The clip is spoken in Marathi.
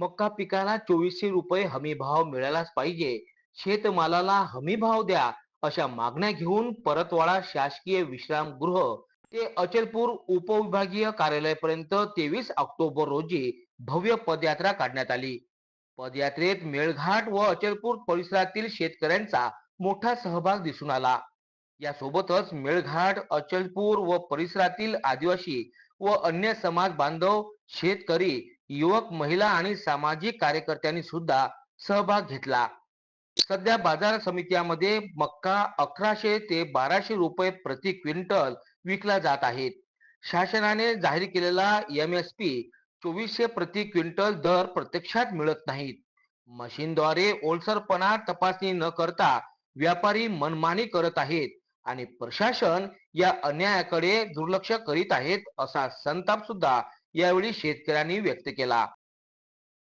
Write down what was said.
मका पिकाला चोवीसशे रुपये हमीभाव मिळायलाच पाहिजे. शेतमालाला हमीभाव द्या अशा मागण्या घेऊन परतवाडा शासकीय विश्रामगृह ते अचलपूर उपविभागीय कार्यालयापर्यंत तेवीस ऑक्टोबर रोजी भव्य पदयात्रा काढण्यात आली. पदयात्रेत मेळघाट व अचलपूर परिसरातील शेतकऱ्यांचा मोठा सहभाग दिसून आला. यासोबतच मेळघाट अचलपूर व परिसरातील आदिवासी व अन्य समाज बांधव शेतकरी युवक महिला आणि सामाजिक कार्यकर्त्यांनी सुद्धा सहभाग घेतला. सध्या बाजार समित्यामध्ये मक्का अकराशे ते बाराशे रुपये प्रति क्विंटल विकला जात आहेत शासनाने जाहीर केलेला एम एस पी चोवीसशे प्रति क्विंटल दर प्रत्यक्षात मिळत नाहीत. मशीनद्वारे ओलसरपणा तपासणी न करता व्यापारी मनमानी करत आहेत आणि प्रशासन या अन्यायाकडे दुर्लक्ष करीत आहेत असा संताप सुद्धा यावेळी शेतकऱ्यांनी व्यक्त केला.